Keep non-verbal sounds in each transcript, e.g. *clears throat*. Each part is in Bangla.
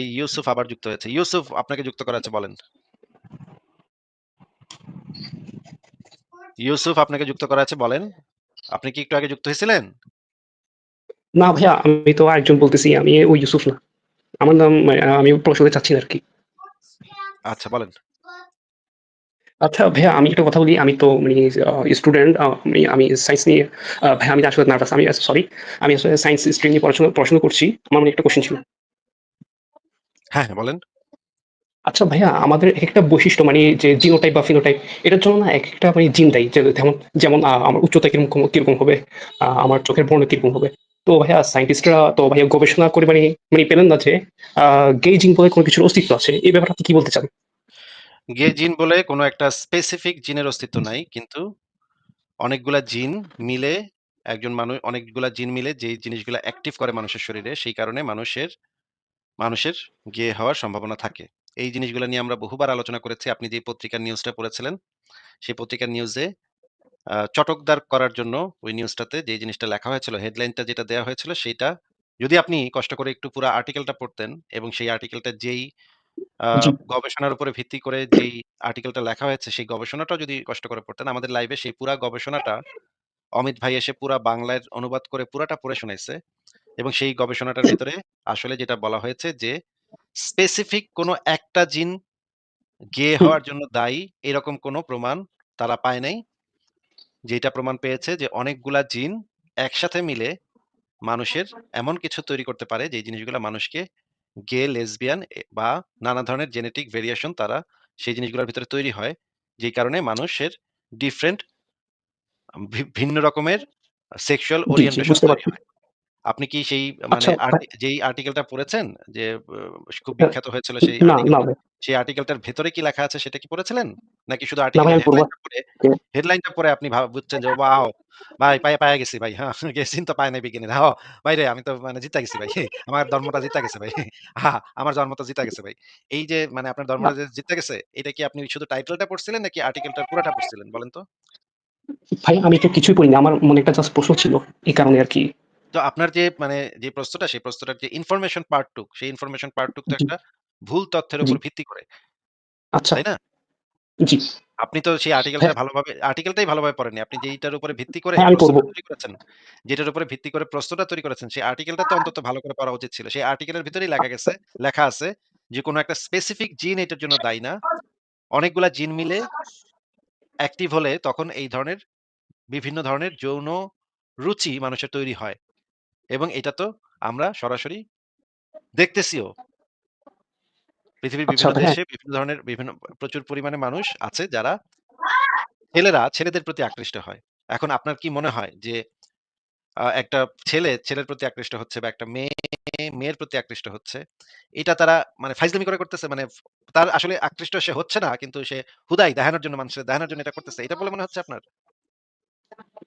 ইউসুফ আবার যুক্ত হয়েছে। ইউসুফ আপনাকে যুক্ত করা আছে বলেন। ইউসুফ আপনাকে যুক্ত করা আছে বলেন। আপনি কি একটু আগে যুক্ত হয়েছিলেন? না ভাইয়া আমি তো আরেকজন বলতেছি। আমি ওই ইউসুফ না। আমার নাম আমি প্রকাশ করতে চাচ্ছি না আরকি। আচ্ছা বলেন। আচ্ছা ভাইয়া আমি একটা কথা বলি। আমি তো মানে স্টুডেন্ট আমি আমি সায়েন্স নিয়ে ভাইয়া আমি আসলে নার্ভাস। আমি সরি। আমি আসলে সায়েন্স স্ট্রিম নিয়ে পড়াশোনা পড়াশোনা করছি। আমার মানে একটা কোয়েশ্চেন ছিল। হ্যাঁ, বলেন। আচ্ছা ভাইয়া আমাদের এক একটা বৈশিষ্ট্য মানে যে জিনোটাইপ বা ফিনোটাইপ এটার জন্য না এক একটা মানে জিন দায়ী। যে যেমন যেমন আমার উচ্চতা কীরকম কীরকম হবে, আমার চোখের বর্ণ কীরকম হবে। তো ভাইয়া সায়েন্টিস্টরা তো ভাইয়া গবেষণা করে মানে মানে পেলেন না যে আ গে জিন বলে কোনো কিছুর অস্তিত্ব আছে। এই ব্যাপারে আপনি কি বলতে চান? গে জিন বলে কোনো একটা স্পেসিফিক জিনের অস্তিত্ব নাই। কিন্তু অনেকগুলা জিন মিলে একজন মানুষ অনেকগুলা জিন মিলে যেই জিনিসগুলা অ্যাক্টিভ করে মানুষের শরীরে সেই কারণে মানুষের মানুষের গে হওয়ার সম্ভাবনা থাকে। এই জিনিসগুলা নিয়ে আমরা বহুবার আলোচনা করেছি। আপনি যে পত্রিকার নিউজটা পড়েছিলেন, সেই পত্রিকার নিউজে চটকদার করার জন্য ওই নিউজটাতে যে জিনিসটা লেখা হয়েছিল, হেডলাইনটা যেটা দেয়া হয়েছিল সেইটা যদি আপনি কষ্ট করে একটু পুরা আর্টিকেলটা পড়তেন এবং সেই আর্টিকেলটা যেই গবেষণার উপরে ভিত্তি করে যেই আর্টিকেলটা লেখা হয়েছে সেই গবেষণাটা যদি কষ্ট করে পড়তেন, আমাদের লাইভে সেই পুরা গবেষণাটা অমিত ভাই এসে পুরা বাংলায় অনুবাদ করে পুরাটা পড়ে শোনাইছে। এবং সেই গবেষণাটার ভেতরে আসলে যেটা বলা হয়েছে যে স্পেসিফিক কোনো একটা জিন গে হওয়ার জন্য দায়ী এরকম কোনো প্রমাণ তারা পায় নাই। যেটা প্রমাণ পেয়েছে যে অনেকগুলা জিন একসাথে মিলে মানুষের এমন কিছু তৈরি করতে পারে যে জিনিসগুলা মানুষকে গে, লেসবিয়ান বা নানা ধরনের জেনেটিক ভেরিয়েশন তারা সেই জিনিসগুলোর ভিতরে তৈরি হয়। যেই কারণে মানুষের ডিফারেন্ট ভিন্ন রকমের সেক্সুয়াল ওরিয়েন্টেশন তৈরি হয়। আপনি কি সেই মানে আচ্ছা আর্টি যেই আর্টিকেলটা পড়েছেন যে খুব হ্যাঁ, বিখ্যাত হয়েছিল সেই না, না আর্টিকেলটা, ভাই। সেই আর্টিকেলটার ভেতরে কি লেখা আছে সেটা কি পড়েছিলেন? নাকি শুধু না ভাই আর্টিকেলের আমি পড়ব হেডলাইনটা পড়ে হেডলাইনটা পড়ে আপনি ভাব বুঝছেন যে ওয়াও! ভাই পাইয়া পাইয়া গেছি ভাই। হ্যাঁ, *laughs* গেছিন তো পায় নাই বিজ্ঞানীরা। হ ভাইরে আমি তো মানে জিত্তা গেছি ভাই। *laughs* আমার ধর্মটা জিতা গেছে ভাই। *laughs* আহা আমার ধর্ম তো জিত্তা গেছে ভাই। এই যে মানে আপনার না। ধর্মটা যে জিত্তা গেছে, এটা কি আপনি শুধু টাইটেলটা পড়ছিলেন নাকি আর্টিকেলটার পুরাটা পড়ছিলেন বলেন তো? ভাই আমি তো কিছুই পড়িনি। আমার মনে একটা জাস্ট প্রশ্ন ছিল। এই কারণে আরকি। তো আপনার যে মানে যে প্রশ্নটা সেই প্রশ্নটার যে ইনফরমেশন পার্ট টুক, সেই ইনফরমেশন পার্ট টুক তো জি, একটা ভুল তথ্যের জি। উপর ভিত্তি করে। আচ্ছা। তাই না? জি। আপনি তো সেই আর্টিকেলটা হ্যাঁ, ভালোভাবে আর্টিকেলটাই ভালোভাবে পড়েননি। আপনি যেইটার উপরে ভিত্তি করে হ্যাঁ আমি পড়ব। প্রশ্নটা তৈরি করেছেন, যেটার উপরে ভিত্তি করে প্রশ্নটা তৈরি করেছেন, সেই আর্টিকেলটা তো অন্তত ভালো করে পড়া উচিত ছিল। সেই আর্টিকেলের ভিতরেই লেখা গেছে লেখা আছে যে কোনো একটা স্পেসিফিক জিন এটার জন্য দায়ী না। অনেকগুলা জিন মিলে অ্যাক্টিভ হলে তখন এই ধরনের বিভিন্ন ধরনের যৌন রুচি মানুষের তৈরি হয়। এবং এটা তো আমরা সরাসরি দেখতেছিও। পৃথিবীর আচ্ছা বিভিন্ন দেশে বিভিন্ন ধরনের বিভিন্ন প্রচুর পরিমাণে মানুষ আছে যারা ছেলেরা ছেলেদের প্রতি আকৃষ্ট হয়। এখন আপনার কি মনে হয় যে একটা ছেলে ছেলের প্রতি আকৃষ্ট হচ্ছে বা একটা মেয়ে মেয়ের প্রতি আকৃষ্ট হচ্ছে। এটা তারা মানে ফাইজলামি করে করতেছে মানে তার আসলে আকৃষ্ট সে হচ্ছে না কিন্তু সে হুদাই দেখানোর জন্য মানুষের দেখানোর জন্য এটা করতেছে। এটা বলে মনে হচ্ছে আপনার?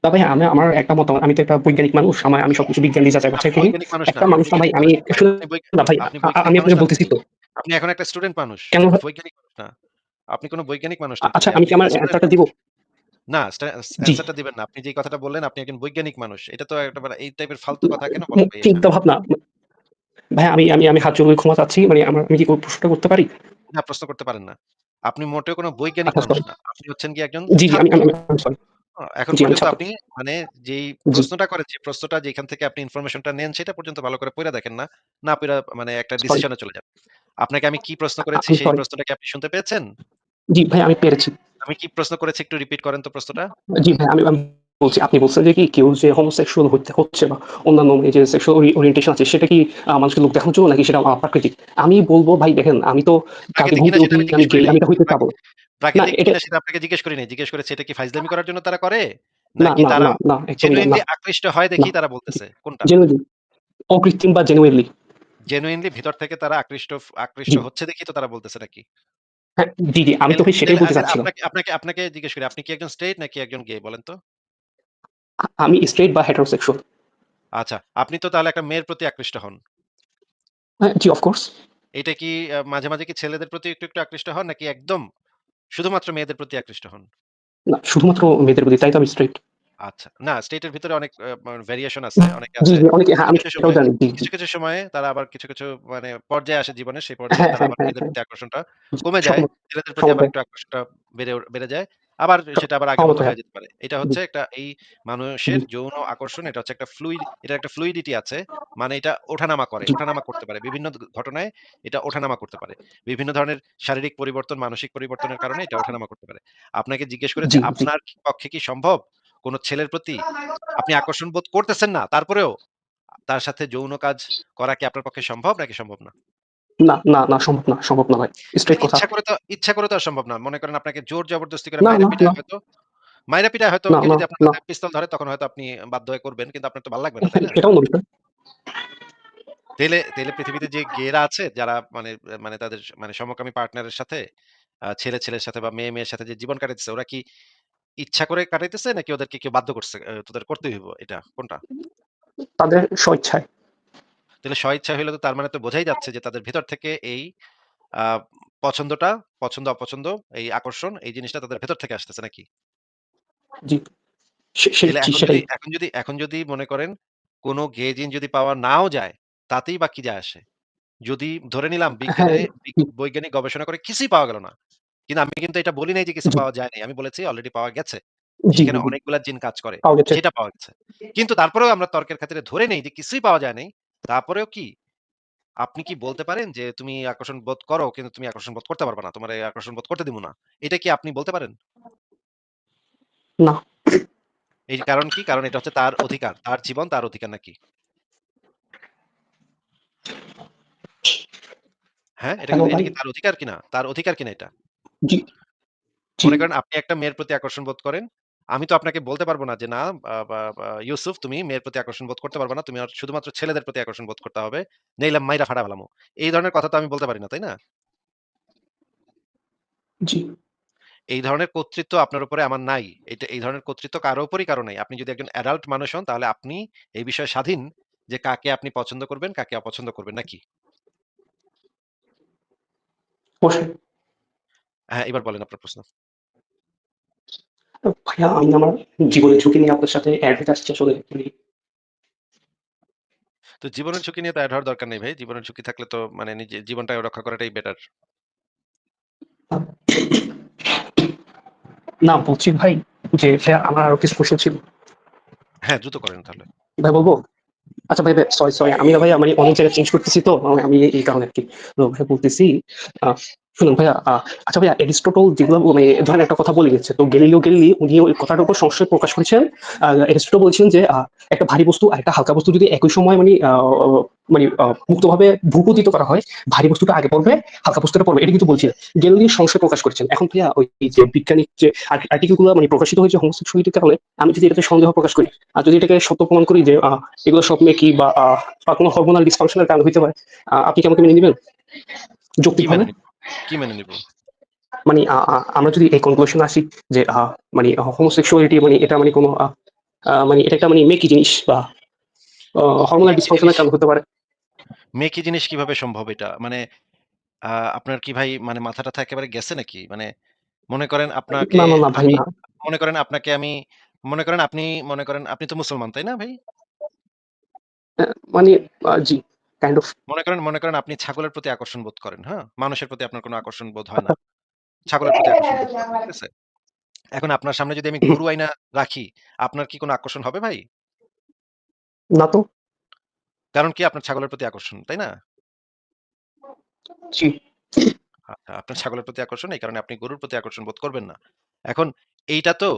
না ভাই আমি আমার একটা মতামত। আমি তো একটা বৈজ্ঞানিক মানুষ। আমার আমি সবকিছু বিজ্ঞান দিয়ে যাচাই বাছাই করি। একটা মানুষ না ভাই আমি ভাই। ভাই আমি আপনাকে বলতেছি তো। আপনি এখন একটা স্টুডেন্ট মানুষ। কেন বৈজ্ঞানিক মানুষ না। আপনি কোন বৈজ্ঞানিক মানুষ না আচ্ছা আমি কি আমার অ্যান্সারটা দিব? না অ্যান্সারটা দিবেন না। আপনি যে কথাটা বললেন আপনি একজন বৈজ্ঞানিক মানুষ। এটা তো একটা মানে এই টাইপের ফালতু কথা কেন চিন্তা ভাবনা ভাইয়া আমি আমি আমি হাত জোড় করে ক্ষমা চাচ্ছি। মানে আমার আমি কি প্রশ্নটা করতে পারি? না প্রশ্ন করতে পারেন না। আপনি মোটেও কোন বৈজ্ঞানিক আচ্ছা মানুষ না। আপনি হচ্ছেন কি একজন জি, আমি সরি। এখন পর্যন্ত আপনি মানে যেই প্রশ্নটা করেন, যে প্রশ্নটা যেখান থেকে আপনি ইনফরমেশনটা নেন সেটা পর্যন্ত ভালো করে পড়ে দেখেন না। না পড়া মানে একটা ডিসিশনে চলে যান। আপনাকে আমি কি প্রশ্ন করেছি সেই সরি। প্রশ্নটা কি আপনি শুনতে পেয়েছেন? জি ভাই আমি পেরেছি। আমি কি প্রশ্ন করেছি একটু রিপিট করেন তো প্রশ্নটা? জি ভাই আমি বলছি আপনি বলছেন যে কি কেউ যে homosexual হইতে হচ্ছে বা অন্যান্য যে সেক্সুয়াল ওরিয়েন্টেশন আছে সেটা কি মানুষকে লোক দেখানোর জন্য নাকি সেটা প্রাকৃতিক? আমি বলব ভাই দেখেন আমি তো আমি হইতে চাবো। না এটা সেটা আপনাকে জিজ্ঞেস। জিজ্ঞেস করেছি এটা কি ফাইজলামি করার জন্য তারা করে? নাকি তারা জেনুইনলি আকৃষ্ট হয় না। দেখেই তারা বলতেছে? কোনটা? জেনুইনলি অকৃত্রিম বা জেনুইনলি। জেনুইনলি ভিতর থেকে তারা আকৃষ্ট আকৃষ্ট হচ্ছে দেখেই তো তারা বলতেছে নাকি? হ্যাঁ, জি, জি আমি তো সেটাই বলতে চাচ্ছিলাম। আপনাকে আপনাকে আপনাকে জিজ্ঞেস করি আপনি কি একজন স্ট্রেইট নাকি একজন গে বলেন তো? আমি স্ট্রেইট বা হেটেরোসেক্সুয়াল। আচ্ছা, আপনি তো তাহলে একটা মেয়ের প্রতি আকৃষ্ট হন। হ্যাঁ, জি অফ কোর্স। এটা কি মাঝে, মাঝে কি ছেলেদের প্রতি একটু, একটু আকৃষ্ট হন নাকি একদম শুধুমাত্র মেয়েদের প্রতি আকৃষ্ট হন? না শুধুমাত্র মেয়েদের প্রতি তাই তো আমি স্ট্রেইট। আচ্ছা। না স্টেটের ভিতরে অনেক ভেরিয়েশন আছে। অনেকে জি, আছে। জি, অনেকে হ্যাঁ, কিছু, আমি কিছু সেটাও সময়ে জানি। কিছু, কিছু সময়ে তারা আবার কিছু, কিছু মানে পর্যায়ে আসে জীবনে সেই পর্যায়ে হ্যাঁ, তারা হ্যাঁ, আবার হ্যাঁ, মেয়েদের হ্যাঁ। প্রতি আকর্ষণটা কমে যায়। ছেলেদের প্রতি আবার একটু আকর্ষণটা বেড়ে বেড়ে যায়। আবার সেটা আবার হ্যাঁ। হয়ে যেতে পারে। এটা হচ্ছে একটা এই মানুষের যৌন আকর্ষণ এটা হচ্ছে একটা ফ্লুইড এটার একটা ফ্লুইডিটি আছে। মানে এটা ওঠানামা করে। ওঠানামা করতে পারে। বিভিন্ন ঘটনায় এটা ওঠানামা করতে পারে। বিভিন্ন ধরনের শারীরিক পরিবর্তন, মানসিক পরিবর্তনের কারণে এটা ওঠানামা করতে পারে। আপনাকে জিজ্ঞেস করেছে। আপনার পক্ষে কি সম্ভব কোন ছেলের প্রতি আপনি আকর্ষণ বোধ করতেছেন না। তারপরেও তার সাথে যৌন কাজ করা কি আপনার পক্ষে সম্ভব নাকি সম্ভব না? না, না, না সম্ভব না, সম্ভব না ভাই। স্ট্রেইট কথা। ইচ্ছা করে তো ইচ্ছা করে তো সম্ভব না। মনে করেন আপনাকে জোর জবরদস্তি করে মাইরা না, হয়তো মাইরা পিটায় হয়তো যদি আপনার পিস্তল ধরে তখন হয়তো আপনি বাধ্য হয়ে করবেন। কিন্তু আপনার তো ভালো লাগবে না? এটাও। তাইলে তাইলে পৃথিবীতে যে গেরা আছে যারা মানে মানে তাদের মানে সমকামী পার্টনারের সাথে ছেলে ছেলের সাথে বা মেয়ে মেয়ের সাথে যে জীবন কাটাইতেছে ওরা কি ইচ্ছা করে কাটাইতেছে নাকি ওদেরকে কেউ বাধ্য করছে? তোদের করতেই হইব এটা কোনটা? তাদের স্বইচ্ছায়। তাহলে স্বইচ্ছা হইলে তো তার মানে তো বোঝাই যাচ্ছে যে তাদের ভেতর থেকে এই পছন্দটা, পছন্দ অপছন্দ, এই আকর্ষণ এই জিনিসটা তাদের ভেতর থেকে আসতেছে নাকি? জি। এখন যদি এখন যদি মনে করেন কোন গে জিন যদি পাওয়া নাও যায়, তাতেই বা কি যায় আসে? যদি ধরে নিলাম হ্যাঁ, বিজ্ঞানে বৈজ্ঞানিক গবেষণা করে কিছুই পাওয়া গেল না। কিন্তু আমি কিন্তু এটা বলি নাই যে কিছু পাওয়া যায় নাই। আমি বলেছি অলরেডি পাওয়া গেছে। সেখানে। অনেকগুলা জিন কাজ করে। সেটা পাওয়া গেছে। কিন্তু তারপরেও আমরা তর্কের খাতিরে ধরে নেই যে কিছুই পাওয়া যায় নাই। তারপরেও কি আপনি কি বলতে পারেন যে তুমি আকর্ষণ বোধ করো কিন্তু তুমি আকর্ষণ বোধ করতে পারবা না। তোমারে আকর্ষণ বোধ করতে দিব না। এটা কি আপনি বলতে পারেন? না। এর কারণ কি? কারণ এটা হচ্ছে তার অধিকার। তার জীবন তার অধিকার নাকি? হ্যাঁ? এটা কি কেন এটা ভাই? কি তার অধিকার কিনা? তার অধিকার কিনা এটা? জি, জি। মনে করেন আপনি একটা মেয়ের প্রতি আকর্ষণ বোধ করেন। আমি তো আপনাকে বলতে পারব না যে না ইউসুফ তুমি মেয়ের প্রতি আকর্ষণ বোধ করতে পারবা না। তুমি শুধুমাত্র ছেলেদের প্রতি আকর্ষণ বোধ করতে হবে। নইলে মাইরা ফাড়া ফেলামু। এই ধরনের কথা তো আমি বলতে পারি না, তাই না? জি। এই ধরনের কর্তৃত্ব আপনার উপরে আমার নাই। এটা এই ধরনের কর্তৃত্ব কারও উপরই কারও নাই। আপনি যদি একজন অ্যাডাল্ট মানুষ হন তাহলে আপনি এই বিষয়ে স্বাধীন যে কাকে আপনি পছন্দ করবেন, কাকে অপছন্দ করবেন নাকি? হ্যাঁ, এবার বলেন আপনার প্রশ্ন। ভাইয়া আমি আমার জীবনের ঝুঁকি নিয়ে আপনার সাথে হতে আসছি আসলে মানে তো জীবনের ঝুঁকি নিয়ে তো এড হওয়ার দরকার নেই ভাই। জীবনের ঝুঁকি থাকলে তো মানে নিজে জীবনটা রক্ষা করাটাই বেটার। না বলছি ভাই যে ভাইয়া আমার আরও কিছু কোয়েশ্চেন ছিল। হ্যাঁ, দ্রুত করেন তাহলে। ভাই বলব আচ্ছা ভাই, ভাই সরি, সরি। আমি না ভাইয়া মানে অনেক জায়গায় চেঞ্জ করতেছি তো আমি এই কারণে আরকি। তো ভাই বলতেছি শুনুন ভাইয়া আচ্ছা ভাইয়া এরিস্টটল যেগুলো মানে ধরেন একটা কথা বলে গেছে। তো গ্যালিলিও গ্যালিলি উনি ওই কথাটার উপর সংশয় প্রকাশ করেছেন। এরিস্টটল বলছেন যে একটা ভারী বস্তু আর একটা হালকা বস্তু যদি একই সময় মানে মানে মুক্তভাবে ভূপতিত করা হয়, ভারী বস্তুটা আগে পড়বে, হালকা বস্তুটা পড়বে। এটা কিন্তু বলছিলেন। গ্যালিলিও সংশয় প্রকাশ করেছেন। এখন ভাইয়া ওই যে বৈজ্ঞানিক যে আর্টি আর্টিকেলগুলো মানে প্রকাশিত হয়েছে হোমোসেক্সুয়ালিটির কারণে আমি যদি এটাতে সন্দেহ প্রকাশ করি, আর যদি এটাকে সত্য প্রমাণ করি যে এগুলো সব মেকি বা কোনো হরমোনাল ডিসফাংশন এর কারণে হইতে পারে। আপনি কি আমাকে মেনে নিবেন? কি যৌক্তিকভাবে? মেনে নিব? কি মেনে নিব? মানে আমরা যদি এই কনক্লুশন আসি যে মানে হোমোসেক্সুয়ালিটি মানে এটা মানে কোনো মানে এটা একটা মানে মেকি জিনিস বা হরমোনাল মেকি ডিসফাংশন জিনিস এর কারণে হতে পারে। মেকি জিনিস কীভাবে সম্ভব এটা? মানে আপনার কি ভাই মানে মাথা-টাথা একেবারে গেছে নাকি? মানে মনে করেন আপনাকে না, না, না ভাই না। মনে করেন আপনাকে আমি মনে করেন আপনি মনে করেন আপনি তো মুসলমান, তাই না ভাই? মানে জি, কাইন্ড অফ মনে করেন মনে করেন আপনি ছাগলের প্রতি আকর্ষণ বোধ করেন, হ্যাঁ? মানুষের প্রতি আপনার কোনো আকর্ষণ বোধ হয় না। ছাগলের প্রতি আকর্ষণ বোধ করেন, ঠিক আছে? এখন আপনার সামনে যদি আমি গরু আইনা রাখি, আপনার কি কোনো আকর্ষণ হবে ভাই? না তো? কারণ কি আপনার ছাগলের প্রতি আকর্ষণ, তাই না? জি, আচ্ছা, আপনার ছাগলের প্রতি আকর্ষণ এই কারণে আপনি গরুর প্রতি আকর্ষণ বোধ করবেন না। এখন এইটা তো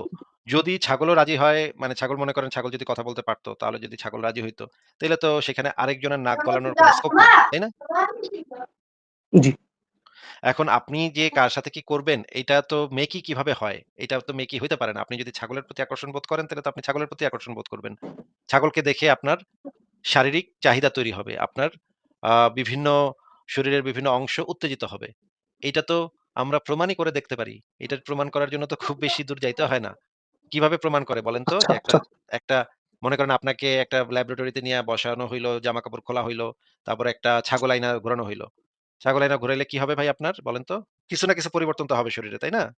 যদি ছাগলও রাজি হয়, মানে ছাগল মনে করেন ছাগল যদি কথা বলতে পারতো তাহলে যদি ছাগল রাজি হইতো, তাহলে তো সেখানে আরেকজনের নাক গলানোর কোনো স্কোপ নাই। তাই না? জি, এখন আপনি যে কার সাথে কি করবেন, এটা তো মেকি কীভাবে হয়? এটা তো মেকি হইতে পারে না। আপনি যদি ছাগলের প্রতি আকর্ষণ বোধ করেন, তাহলে তো আপনি ছাগলের প্রতি আকর্ষণ বোধ করবেন। ছাগলকে দেখে আপনার শারীরিক চাহিদা তৈরি হবে। আপনার বিভিন্ন শরীরের বিভিন্ন অংশ উত্তেজিত হবে। এটা তো আমরা প্রমাণই করে দেখতে পারি। এটা প্রমাণ করার জন্য তো খুব বেশি দূর যাইতে হয় না। কীভাবে প্রমাণ করে বলেন তো? আচ্ছা, একটা আচ্ছা। একটা মনে করেন আপনাকে একটা ল্যাবরেটরিতে নিয়া বসানো হইল, জামা কাপড় খোলা হইল, তারপরে একটা ছাগল আইনা ঘোরানো হইল। ছাগল আইনা ঘুরাইলে কি হবে ভাই আপনার বলেন তো? কিছু না কিছু পরিবর্তন তো হবে শরীরে, তাই না?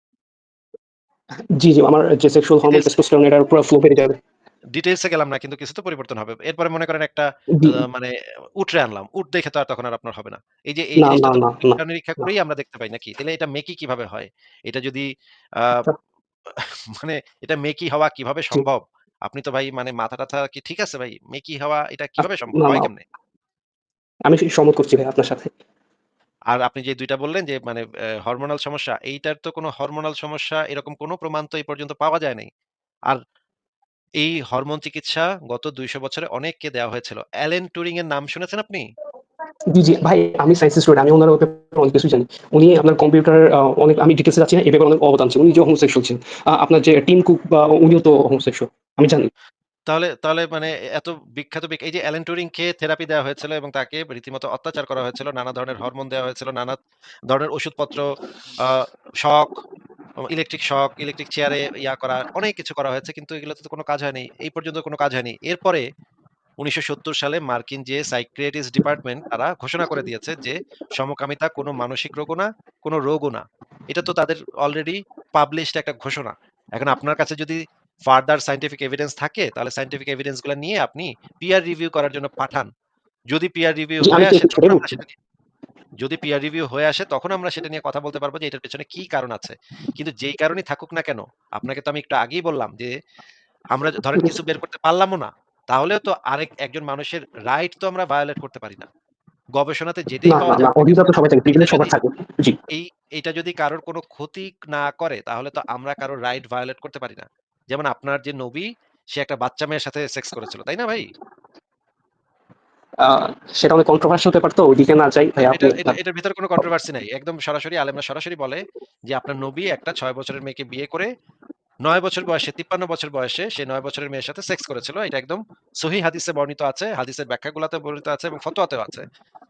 জি, জি। আমার যে সেক্সুয়াল হরমোন টেস্টোস্টেরন এটার পুরা ফ্লো বেড়ে যাবে। ডিটেইলস গেলাম না কিন্তু কিছু তো পরিবর্তন হবে। এরপরে মনে করেন একটা মানে উটরে আনলাম। উট দেখে তো আর তখন আর আপনার হবে না। এই যে এই জিনিসটা না, তো না, না, পরীক্ষা-নিরীক্ষা করেই আমরা দেখতে পাই নাকি? তাহলে এটা মেকি কীভাবে হয়? এটা যদি আচ্ছা। *laughs* মানে এটা মেকি হওয়া কীভাবে সম্ভব? আপনি তো ভাই মানে মাথা-টাথা কি ঠিক আছে ভাই? মেকি হওয়া এটা কীভাবে সম্ভব? হয়। কেমনে? আমি সে সহমত করছি ভাই আপনার সাথে। আর আপনি যে দুইটা বললেন যে মানে হরমোনাল সমস্যা, এইটার তো কোনো হরমোনাল সমস্যা এরকম কোনো প্রমাণ তো এই পর্যন্ত পাওয়া যায় নাই। আর এই হরমোন চিকিৎসা গত ২০০ বছরে অনেককে দেওয়া হয়েছিল। অ্যালেন টুরিং এর নাম শুনেছেন আপনি? জি, জি। ভাই আমি সায়েন্স স্টুডেন্ট। আমি ব্যাপারে অনেক কিছু জানি। উনি আপনার কম্পিউটার অনেক আমি ডিটেলসে যাচ্ছি না। এ ব্যাপারে অনেক অবদান ছিল। উনি যে হোমসেক্সুয়াল ছিলেন। আপনার যে টিম কুক বা উনিও তো হোমসেক্সুয়াল আমি জানি। তাহলে তাহলে মানে এত বিখ্যাত এই যে অ্যালেন টুরিংকে থেরাপি দেওয়া হয়েছিল এবং তাকে রীতিমতো অত্যাচার করা হয়েছিল। নানা ধরনের হরমোন দেওয়া হয়েছিল, নানা ধরনের ওষুধপত্র, শক, ইলেকট্রিক শক, ইলেকট্রিক চেয়ারে ইয়া করা, অনেক কিছু করা হয়েছে। কিন্তু এগুলোতে তো কোনো কাজ হয়নি। এই পর্যন্ত কোনো কাজ হয়নি। এরপরে ১৯৭০ সালে মার্কিন যে সাইকিয়াট্রিস্ট ডিপার্টমেন্ট তারা ঘোষণা করে দিয়েছে যে সমকামিতা কোনো মানসিক রোগও না, কোনো রোগও না। এটা তো তাদের অলরেডি পাবলিশড একটা ঘোষণা। এখন আপনার কাছে যদি ফার্দার সায়েন্টিফিক এভিডেন্স থাকে তাহলে সায়েন্টিফিক এভিডেন্সগুলা নিয়ে আপনি পিয়ার রিভিউ করার জন্য পাঠান। যদি পিয়ার রিভিউ হয়ে আসে যদি পিয়ার রিভিউ হয়ে আসে তখন আমরা সেটা নিয়ে কথা বলতে পারব যে এটার পেছনে কি কারণ আছে। কিন্তু যেই কারণেই থাকুক না কেন, আপনাকে তো আমি একটু আগেই বললাম যে আমরা ধরেন কিছু বের করতে পারলামও না। তাহলেও তো আরেক একজন মানুষের রাইট তো আমরা ভায়োলেট করতে পারি না। গবেষণাতে না, পাওয়া। জি। এই এটা যদি কারোর কোনো ক্ষতি না করে তাহলে তো আমরা কারোর রাইট ভায়োলেট করতে পারি না। যেমন আপনার যে নবী সে একটা বাচ্চা মেয়ের সাথে সেক্স করেছিল। তাই না ভাই? সেটা অনেক কন্ট্রোভার্সিয়াল ব্যাপার তো ওইদিকে না যাই ভাই আপনি এটার ভেতরে কোনো কন্ট্রোভার্সি নাই। একদম সরাসরি আলেমরা সরাসরি বলে যে আপনার নবী একটা ৬ বছরের মেয়েকে বিয়ে করে ৯ বছর বয়সে ৫৩ বছর বয়সে সে ৯ বছরের মেয়ের সাথে সেক্স করেছিল। এটা একদম সহিহ হাদিসে বর্ণিত আছে। হাদিসের ব্যাখ্যাগুলাতে বর্ণিত আছে এবং ফতোয়াতেও আছে।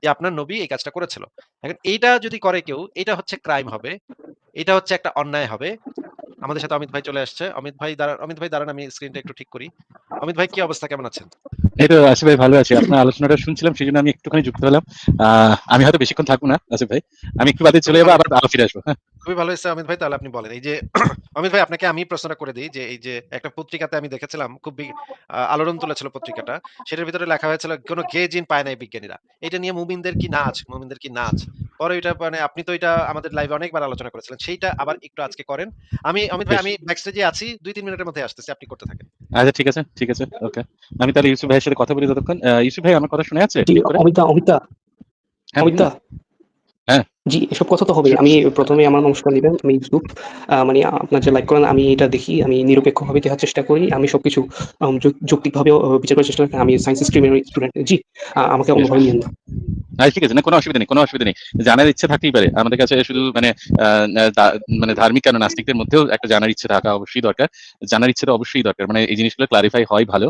যে আপনার নবী এই কাজটা করেছিল। এখন এইটা যদি করে কেউ, এটা হচ্ছে ক্রাইম হবে। এটা হচ্ছে একটা অন্যায় হবে। আমাদের সাথে অমিত ভাই চলে আসছে। অমিত ভাই অমিত ভাই দাঁড়ান, আমি স্ক্রিনটা একটু ঠিক করি। অমিত ভাই, কি অবস্থা? কেমন আছেন? এই তো আসিফ ভাই, ভালো আছি। আপনার আলোচনাটা শুনছিলাম সেই জন্য আমি একটুখানি যুক্ত হলাম। আমি হয়তো বেশিক্ষণ থাকব না, আসিফ ভাই। আমি একটু বাদে চলে যাব, আবার আবার ফিরে আসব। হ্যাঁ? খুবই ভালো হয়েছে অমিত ভাই তাহলে আপনি বলেন। এই যে *clears throat* অমিত ভাই আপনাকে আমি প্রশ্নটা করে দিই যে এই যে একটা পত্রিকাতে আমি দেখেছিলাম খুব আলোড়ন তুলেছিল পত্রিকাটা। সেটার ভিতরে লেখা হয়েছিল কোন গে জিন পায় নাই বিজ্ঞানীরা। এটা নিয়ে মুমিনদের কি নাচ, মুমিনদের কি নাচ। পরে ওইটা মানে আপনি তো এটা আমাদের লাইভে অনেকবার আলোচনা করেছিলেন। সেইটা আবার একটু আজকে করেন। আমি অমিত ভাই আমি ব্যাক স্টেজে আছি। ২-৩ মিনিটের মধ্যে আসতেছি। আপনি করতে থাকেন। আচ্ছা ঠিক আছে, ঠিক আছে। ওকে। আমি তাহলে ইউসুফ ভাইয়ের সাথে কথা বলি ততক্ষণ। ইউসুফ ভাই আমার কথা শোনা করে? অমিতা, অমিতা, হ্যাঁ, অমিতা। হ্যাঁ। জি, এসব কথা তো হবেই। শু আমি প্রথমে আমার নমস্কার নিবেন। আমি ইউসুফ। মানে আপনার যে লাইক করেন আমি এটা দেখি। আমি নিরপেক্ষভাবে দেখার চেষ্টা করি। আমি সবকিছু আম যৌ বিচার করার চেষ্টা করি। আমি সায়েন্স স্ট্রিমের স্টুডেন্ট। জি, আমাকে অন্যভাবে বেশ। না। আচ্ছা ঠিক আছে। না কোনো অসুবিধা নেই, কোনো অসুবিধা নেই। জানার ইচ্ছে থাকতেই পারে। আমাদের কাছে শুধু মানে মানে ধার্মিক আর নাস্তিকদের মধ্যেও একটা জানার ইচ্ছে থাকা অবশ্যই দরকার। জানার ইচ্ছে তো অবশ্যই দরকার। মানে এই জিনিসগুলো ক্লারিফাই হয় ভালো।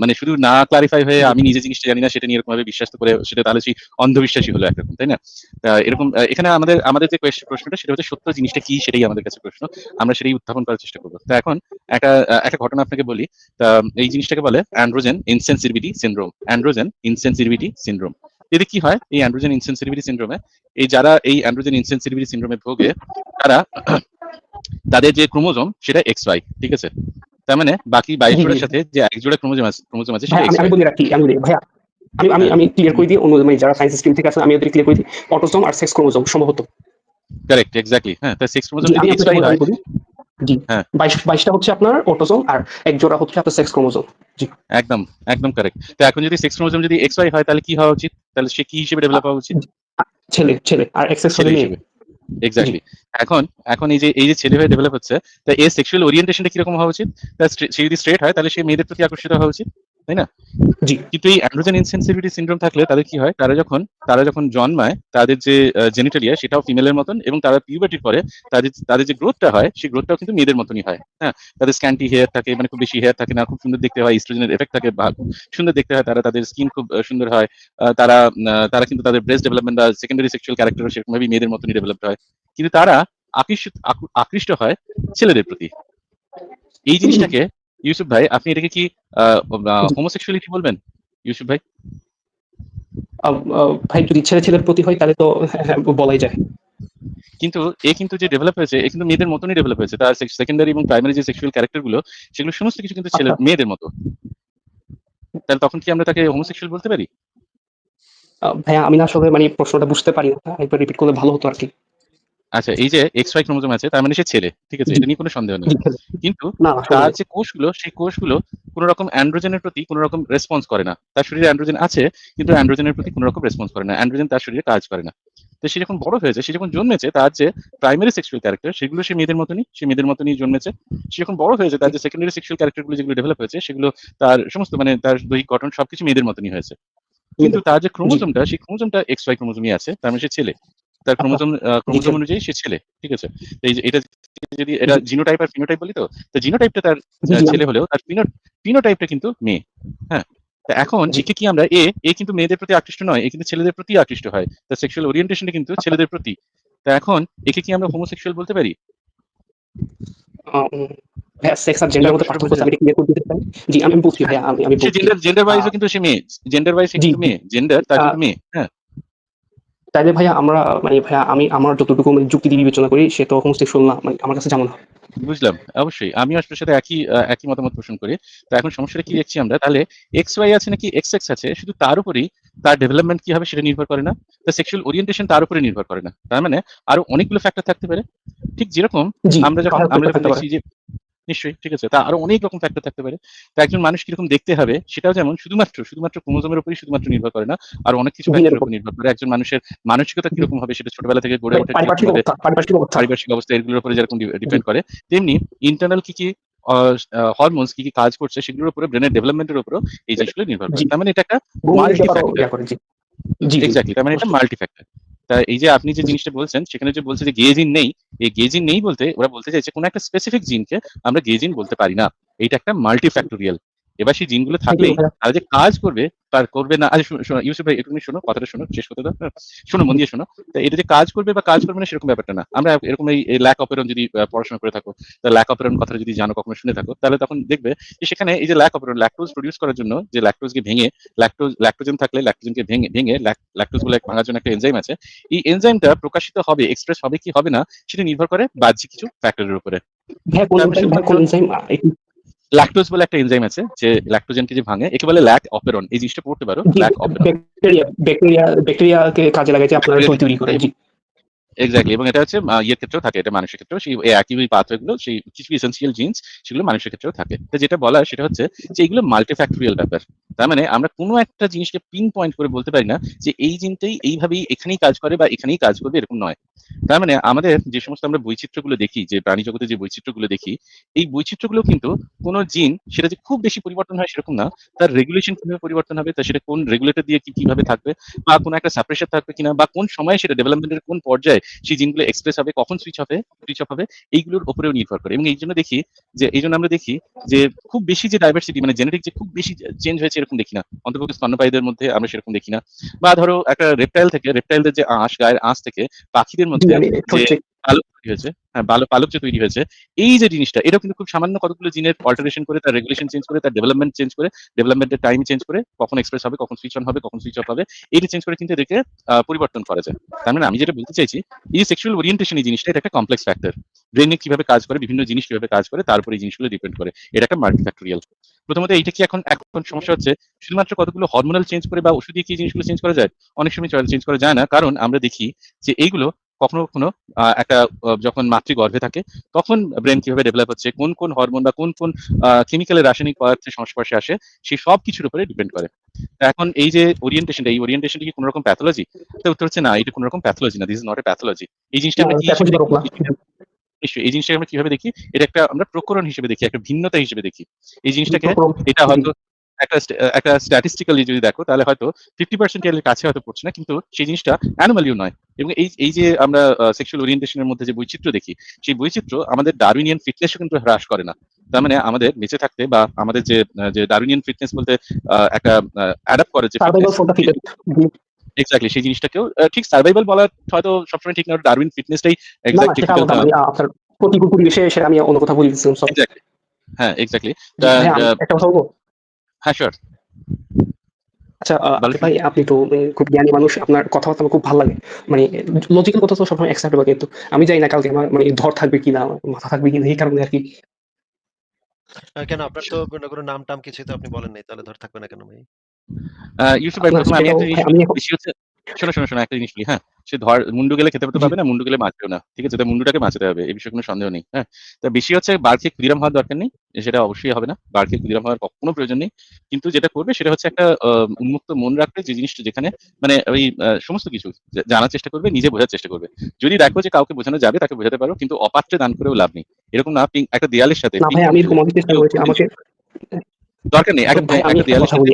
মানে শুধু না ক্লারিফাই হয়ে আমি নিজে জিনিসটা জানি না সেটা নিয়ে এরকমভাবে বিশ্বাস করে সেটা তাহলে সেই অন্ধবিশ্বাসী হলো একরকম, তাই না? এরকম এখানে আমাদের আমাদের যে প্রশ্নটা সেটা হচ্ছে সত্য জিনিসটা কি সেটাই আমাদের কাছে প্রশ্ন। আমরা সেটাই উত্থাপন করার চেষ্টা করব তো এখন একটা একটা ঘটনা আপনাকে বলি। তা এই জিনিসটাকে বলে androgen insensitivity syndrome. Androgen insensitivity syndrome এতে কি হয়? এই অ্যান্ড্রোজেন ইনসেনসিটিভিটি সিনড্রোমে এই যারা এই অ্যান্ড্রোজেন ইনসেনসিটিভিটি সিনড্রোমে ভোগে তারা তাদের যে ক্রোমোজোম সেটা এক্স ওয়াই ঠিক আছে? তার মানে বাকি ২২ জি, জোড়ার সাথে যে এক জোড়া ক্রোমোজোম আছে ক্রোমোজোম আছে সেটা আমি আমি রাখি, আমি বলি ভাইয়া আমি আমি। আমি ক্লিয়ার করে দিই অন্য মানে যারা সায়েন্স স্ট্রিম থেকে আছেন আমি ওদের ক্লিয়ার করে দিই। অটোসোম আর সেক্স ক্রোমোজোম সম্ভবত। Correct exactly. হ্যাঁ, তো সেক্স ক্রোমোজোম জি, হয় আমি বলি। জি। হ্যাঁ। ২২ ২২ টা হচ্ছে আপনার অটোসোম আর এক জোড়া হচ্ছে আপনার সেক্স ক্রোমোজোম। জি। একদম, একদম কারেক্ট। তো এখন যদি সেক্স ক্রোমোজোম যদি XY হয় তাহলে কি হওয়া উচিত? তাহলে সে কি হিসেবে ডেভেলপ হওয়া উচিত? ছেলে, ছেলে। আর এক্স এক্স ছেলে হলে মেয়ে। হিসেবে। এখন এখন এই যে এই যে ছেলে হয়ে ডেভেলপ হচ্ছে, তা এর সেক্সুয়াল ওরিয়েন্টেশনটা কীরকম হওয়া উচিত? সে যদি স্ট্রেইট হয় তাহলে সে মেয়েদের প্রতি আকর্ষিত হওয়া উচিত। তাই না? জি। কিন্তু এই অ্যান্ড্রোজেন ইনসেনসিটিভিটি সিনড্রোম থাকলে তাদের কি হয়? তারা যখন তারা যখন জন্মায় তাদের যে জেনিটালিয়া সেটাও ফিমেলের মতন এবং তারা পিউবার্টির পরে তাদের তাদের যে গ্রোথটা হয় সেই গ্রোথটাও কিন্তু মেয়েদের মতনই হয়। হ্যাঁ? তাদের স্ক্যান্টি হেয়ার থাকে মানে খুব বেশি হেয়ার থাকে না, খুব সুন্দর দেখতে হয়, ইস্ট্রোজেনের এফেক্ট থাকে সুন্দর দেখতে হয় তারা, তাদের স্কিন খুব সুন্দর হয়। তারা তারা কিন্তু তাদের ব্রেস্ট ডেভেলপমেন্ট বা সেকেন্ডারি সেক্সুয়াল ক্যারেক্টারও সেরকমভাবেই মেয়েদের মতনই ডেভেলপ হয়। কিন্তু তারা আকৃষ্ট আকু আকৃষ্ট হয় ছেলেদের প্রতি। এই জিনিসটাকে ইউসুফ ভাই আপনি এটাকে কি। হোমোসেক্সুয়ালিটি বলবেন? ইউসুফ ভাই? ভাই যদি ছেলে ছেলের প্রতি হয় তাহলে তো হ্যাঁ, হ্যাঁ বলাই যায়। কিন্তু এ কিন্তু যে ডেভেলপ হয়েছে এ কিন্তু মেয়েদের মতনই ডেভেলপ হয়েছে তার সেকেন্ডারি এবং প্রাইমারি যে সেক্সুয়াল ক্যারেক্টারগুলো সেগুলো সমস্ত কিছু কিন্তু ছেলে আচ্ছা। মেয়েদের মতো তাহলে তখন কি আমরা তাকে হোমোসেক্সুয়াল বলতে পারি ভাইয়া আমি না আসলে মানে প্রশ্নটা বুঝতে পারি না একবার রিপিট করলে ভালো হতো আর কি আচ্ছা এই যে এক্স ওয়াই ক্রোমোজোম আছে তার মানে সে ছেলে ঠিক আছে? এটা নিয়ে কোনো সন্দেহ নেই। কিন্তু তার যে কোষগুলো সেই কোষগুলো কোনো রকম অ্যান্ড্রোজেনের প্রতি কোনো রকম রেসপন্স করে না। তার শরীরে অ্যান্ড্রোজেন আছে কিন্তু অ্যান্ড্রোজেনের প্রতি কোনো রকম রেসপন্স করে না। অ্যান্ড্রোজেন তার শরীরে কাজ করে না। তো সে যখন বড় হয়েছে সে যখন জন্মেছে তার যে প্রাইমারি সেক্সুয়াল ক্যারেক্টার সেগুলো সে মেয়েদের মতনই সে মেয়েদের মতনই জন্মেছে। সে যখন বড় হয়েছে তার যে সেকেন্ডারি সেক্সুয়াল ক্যারেক্টারগুলো যেগুলো ডেভেলপ হয়েছে সেগুলো তার সমস্ত মানে তার দৈহিক গঠন সবকিছু মেয়েদের মতনই হয়েছে। কিন্তু তার যে ক্রোমোজোমটা সেই ক্রোমোজোমটা এক্স ওয়াই ক্রোমোজোমই আছে তার মানে সে ছেলে। তার ক্রোমোজোম ক্রোমোজোম অনুযায়ী সে ছেলে ঠিক আছে? এই এটা যদি এটা জিনোটাইপ আর ফিনোটাইপ বলি তো তো জিনোটাইপটা তার ছেলে হলেও তার ফিনো ফিনোটাইপটা কিন্তু মেয়ে হ্যাঁ? তা এখন। একে কি আমরা এ এ কিন্তু মেয়েদের প্রতি আকৃষ্ট নয় এ কিন্তু ছেলেদের প্রতি আকৃষ্ট হয়। তার সেক্সুয়াল ওরিয়েন্টেশনটা কিন্তু ছেলেদের প্রতি। তা এখন একে কি আমরা হোমোসেক্সুয়াল বলতে পারি? সেক্স আর জেন্ডার মধ্যে পার্থক্য আমি ক্লিয়ার করে দিতে পারি জি আমি বুঝছি ভাইয়া আমি আমি সে জেন্ডার জেন্ডার ওয়াইজও কিন্তু সে মেয়ে জেন্ডার ওয়াইজ কিন্তু মেয়ে জেন্ডার তার কিন্তু মেয়ে হ্যাঁ? তাইলে ভাইয়া আমরা মানে ভাইয়া আমি আমার যতটুকু মানে যুক্তি দিয়ে বিবেচনা করি সে তো হোমোসেক্সুয়াল না মানে আমার কাছে যেমন হয়। বুঝলাম অবশ্যই। আমি আপনার সাথে একই একই মতামত পোষণ করি। তো এখন সমস্যাটা কি দেখছি আমরা? তাহলে এক্স ওয়াই আছে নাকি এক্স এক্স আছে শুধু তার উপরেই তার ডেভেলপমেন্ট কি হবে সেটা নির্ভর করে না। তার সেক্সুয়াল ওরিয়েন্টেশন তার উপরে নির্ভর করে না। তার মানে আরও অনেকগুলো ফ্যাক্টর থাকতে পারে। ঠিক যেরকম আমরা যখন আমরা যখন দেখছি যে নিশ্চয়ই ঠিক আছে। তা আরও অনেক রকম ফ্যাক্টর থাকতে পারে। তো একজন মানুষ কীরকম দেখতে হবে সেটাও যেমন শুধুমাত্র শুধুমাত্র ক্রোমোজোমের উপরই শুধুমাত্র নির্ভর করে না আর অনেক কিছু ফ্যাক্টরের উপর। উপর নির্ভর করে। একজন মানুষের মানসিকতা কীরকম হবে সেটা ছোটবেলা থেকে গড়ে ওঠে পারিপার্শ্বিক অবস্থা এগুলোর উপরে যেরকম ডিপেন্ড করে তেমনি ইন্টারনাল কি কি হরমোনস কি কি কাজ করছে সেগুলোর উপরে ব্রেনের ডেভেলপমেন্টের উপরও এই জিনিসগুলো নির্ভর করে। তার মানে এটা একটা জি। জি জি। এক্স্যাক্টলি তার মানে এটা মাল্টি ফ্যাক্টর তা এই যে আপনি যে জিনিসটা বলছেন সেখানে যে বলছে যে গেজিন নেই এই গেজিন নেই বলতে ওরা বলতে চাইছে কোনো একটা স্পেসিফিক জিনকে আমরা গেজিন বলতে পারি না। এইটা একটা মাল্টি ফ্যাক্টোরিয়াল এবার সেই জিনগুলো থাকলেই। তারা যে কাজ করবে তার করবে না। আচ্ছা ইউসুফ ভাই একটু শোনো কথাটা শোনো শেষ করতে দাও। শোনো মন দিয়ে শোনো। তো এটা যে কাজ করবে বা কাজ করবে না সেরকম ব্যাপারটা না। আমরা এরকম এই ল্যাক অপেরন যদি পড়াশোনা করে থাকো ল্যাক অপেরন কথাটা যদি জানো কখনো শুনে থাকো তাহলে তখন দেখবে যে সেখানে এই যে ল্যাক অপেরন ল্যাকটোজ প্রডিউস করার জন্য যে ল্যাকটোজকে ভেঙে ল্যাকটোজ ল্যাকটোজেন থাকলে ল্যাকটোজেনকে ভেঙে ভেঙে ল্যাকটোজগুলো ভাঙার জন্য একটা এনজাইম আছে। এই এনজাইমটা প্রকাশিত হবে এক্সপ্রেস হবে কি হবে না সেটা নির্ভর করে বাহ্যিক কিছু ফ্যাক্টরের উপরে। ল্যাকটোজ বলে একটা এনজাইম আছে যে ল্যাকটোজেনকে যে ভাঙে একে বলে ল্যাক অপেরন এই জিনিসটা পড়তে পারো ল্যাক অপেরন ব্যাকটেরিয়া ব্যাকটেরিয়া ব্যাকটেরিয়াকে কাজে লাগাইছে আপনার দই তৈরি করে জি। এক্স্যাক্টলি এবং এটা হচ্ছে ইয়ের ক্ষেত্রেও থাকে এটা মানুষের ক্ষেত্রেও সেই একই ওই পাথওয়ে গুলো সেই কিছু এসেন্সিয়াল জিনস সেগুলো মানুষের ক্ষেত্রেও থাকে। তো যেটা বলা সেটা হচ্ছে যে এগুলো মাল্টিফ্যাক্টরিয়াল ব্যাপার। তার মানে আমরা কোনো একটা জিনিসকে পিন পয়েন্ট করে বলতে পারি না যে এই জিনটাই এইভাবেই এখানেই কাজ করে বা এখানেই কাজ করবে, এরকম নয়। তার মানে আমাদের যে সমস্ত আমরা বৈচিত্র্যগুলো দেখি, যে প্রাণী জগতে যে বৈচিত্র্যগুলো দেখি, এই বৈচিত্র্যগুলো কিন্তু কোনো জিন সেটা যে খুব বেশি পরিবর্তন হয় সেরকম না। তার রেগুলেশন কীভাবে পরিবর্তন হবে, তা সেটা কোন রেগুলেটর দিয়ে কীভাবে থাকবে, বা কোনো একটা সাপ্রেশন থাকবে কিনা, বা কোন সময় সেটা ডেভেলপমেন্টের কোন পর্যায়ে সেই জিনগুলো এক্সপ্রেস হবে, কখন সুইচ হবে সুইচ অফ হবে, এইগুলোর উপরেও নির্ভর করে। এবং এই জন্য দেখি যে, এই জন্য আমরা দেখি যে খুব বেশি যে ডাইভার্সিটি মানে জেনেটিক যে খুব বেশি চেঞ্জ হয়েছে এরকম দেখি না। অন্তপক্ষে স্তন্যপায়ীদের মধ্যে আমরা সেরকম দেখি না। বা ধরো একটা রেপটাইল থেকে রেপটাইলদের যে আঁশ গায়ের আঁশ থেকে পাখিদের মধ্যে পালক তৈরি হয়েছে হ্যাঁ পালক পালক যে তৈরি হয়েছে এই যে জিনিসটা এটাও কিন্তু খুব সামান্য কতগুলো জিনের অল্টারেশন করে তার রেগুলেশন চেঞ্জ করে তার ডেভেলপমেন্ট চেঞ্জ করে ডেভেলপমেন্টের টাইম চেঞ্জ করে কখন এক্সপ্রেস হবে কখন সুইচ অন হবে কখন সুইচ অফ হবে এইটা চেঞ্জ করে কিন্তু এদেরকে পরিবর্তন করা যায়। তার মানে আমি যেটা বলতে চাইছি এই সেক্সুয়াল ওরিয়েন্টেশন এই জিনিসটা এটা একটা কমপ্লেক্স ফ্যাক্টর ব্রেনে কীভাবে কাজ করে বিভিন্ন জিনিস কীভাবে কাজ করে তার উপর এই জিনিসগুলো ডিপেন্ড করে। এটা একটা মাল্টিফ্যাক্টোরিয়াল প্রথমত এইটা কি এখন এখন সমস্যা হচ্ছে শুধুমাত্র কতগুলো হরমোনাল চেঞ্জ করে বা ওষুধ দিয়ে কি জিনিসগুলো চেঞ্জ করা যায়? অনেক সময় চয়েল চেঞ্জ করা যায় না কারণ আমরা দেখি যে এইগুলো কখনো কখনো একটা যখন মাতৃগর্ভে থাকে তখন ব্রেন কীভাবে ডেভেলপ হচ্ছে কোন কোন হরমোন বা কোন কোন কেমিক্যালের রাসায়নিক পদার্থের সংস্পর্শে আসে সেই সব কিছুর উপরে ডিপেন্ড করে। এখন এই যে ওরিয়েন্টেশনটা এই ওরিয়েন্টেশনটা কি কোনো রকম প্যাথোলজি তো উত্তর হচ্ছে না এটা কোনো রকম প্যাথোলজি না this is not a pathology এই জিনিসটা আমরা কি? নিশ্চয়ই। এই জিনিসটাকে আমরা কীভাবে দেখি? এটা একটা আমরা প্রকরণ হিসেবে দেখি একটা ভিন্নতা হিসেবে দেখি। এই জিনিসটাকে এটা হয়তো একটা একটা স্ট্যাটিস্টিক্যালি যদি দেখো তাহলে হয়তো ফিফটি পার্সেন্ট এর কাছে হয়তো পড়ছে না কিন্তু সেই জিনিসটা অ্যানোমালিও নয়। এবং এই এই যে আমরা সেক্সুয়াল ওরিয়েন্টেশনের মধ্যে যে বৈচিত্র্য দেখি সেই বৈচিত্র্য আমাদের ডারউইনিয়ান ফিটনেসও কিন্তু হ্রাস করে না। তার মানে আমাদের বেঁচে থাকতে বা আমাদের যে যে ডারউইনিয়ান ফিটনেস বলতে আহ, একটা অ্যাডাপ্ট করে যে এক্স্যাক্টলি সেই জিনিসটাকেও ঠিক সার্ভাইভাল বলা হয়তো সবসময় ঠিক না ডারউইন ফিটনেসটাই না না এক্স্যাক্ট আপনার প্রতিকূল পরিবেশে সেটা আমি অন্য কথা বলতেছিলাম সব এক্স্যাক্টলি হ্যাঁ এক্স্যাক্টলি একটা কথা বলব হ্যাঁ শিওর আচ্ছা ভাই আপনি তো মানে খুব জ্ঞানী মানুষ। আপনার কথাবার্তা আমার খুব ভালো লাগে। মানে লজিক্যাল কথা তো সবসময় অ্যাকসেপ্টেবল কিন্তু আমি জানি না কালকে আমার মানে ধর থাকবে কিনা, মাথা থাকবে কিনা এই কারণে আরকি। আ কেন আপনার তো কোনো, কোনো নাম-টাম কিছুই তো আপনি বলেন নাই। তাহলে ধর থাকবে না কেন ভাই? ইউসুফ ভাই আপনার ১ম এ আমি একটা জিনিস বেশি হচ্ছে শোনো, শোনো, শোনো একটা জিনিস বলি, হ্যাঁ? সে ধর মুন্ডু গেলে খেতে তো জি। পাবে না, মুন্ডু গেলে বাঁচবেও না। ঠিক আছে? মুন্ডুটাকে বাঁচাতে হবে। এই বিষয়ে কোনো সন্দেহ নেই। হ্যাঁ? তা বেশি হচ্ছে বার খেয়ে ক্ষুদিরাম হওয়ার দরকার নেই। সেটা অবশ্যই হবে না। বার খেয়ে ক্ষুদিরাম হওয়ার কখনো প্রয়োজন নেই। কিন্তু যেটা করবে সেটা হচ্ছে একটা উন্মুক্ত মন রাখবে যে জিনিসটা যেখানে মানে ওই সমস্ত কিছু জানার চেষ্টা করবে, নিজে বোঝার চেষ্টা করবে। যদি দেখো যে কাউকে বোঝানো যাবে তাকে বোঝাতে পারো। কিন্তু অপাত্রে দান করেও লাভ নেই। এরকম না একটা দেয়ালের সাথে দরকার নেই। একটা দেয়ালের সাথে।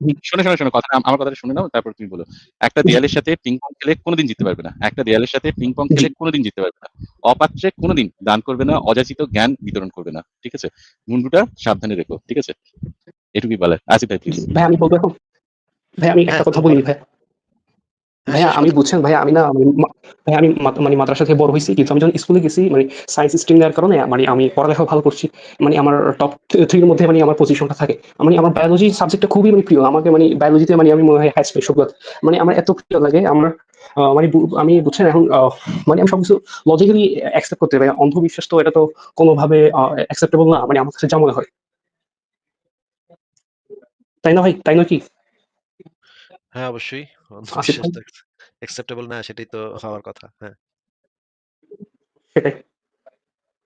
শোনো, শোনো, শোনো কথা আমার কথাটা শুনে নাও তারপর তুমি বলো। একটা দেয়ালের সাথে পিং পং খেলে কোনোদিন জিততে পারবে না। একটা দেয়ালের সাথে পিং পং খেলে কোনোদিন জিততে পারবে না। অপাত্রে কোনোদিন দান করবে না, অযাচিত জ্ঞান বিতরণ করবে না। ঠিক আছে? মুন্ডুটা সাবধানে রেখো। ঠিক আছে? এটুকুই বলে আসি ভাই প্লিজ। ভাই আমি বলব ভাই আমি একটা কথা বলি ভাই। হ্যাঁ, ভাইয়া আমি বুঝছেন ভাইয়া আমি না মানে ভাইয়া আমি মানে মাদ্রাসা থেকে বড় হইছি। কিন্তু আমি যখন স্কুলে গেছি মানে সায়েন্স স্ট্রিম নেওয়ার কারণে মানে আমি পড়ালেখা ভালো করছি। মানে আমার টপ 3 এর মধ্যে মানে আমার পজিশনটা থাকে। মানে আমার বায়োলজি সাবজেক্টটা খুবই মানে প্রিয়। আমাকে মানে বায়োলজিতে মানে আমি মনে হয় হাইয়েস্ট পাই মানে আমার এত প্রিয় লাগে আমার মানে আমি বুঝছেন এখন মানে আমি সবকিছু লজিক্যালি অ্যাকসেপ্ট করতে পারি। অন্ধবিশ্বাস তো এটা তো কোনভাবে অ্যাকসেপ্টেবল না। মানে আমার কাছে যা মনে হয়। তাই না ভাই? তাই না কি? হ্যাঁ, অবশ্যই। অন্ধবিশ্বাস ভাই? অ্যাকসেপ্টেবল না সেটাই তো হওয়ার কথা। হ্যাঁ। সেটাই।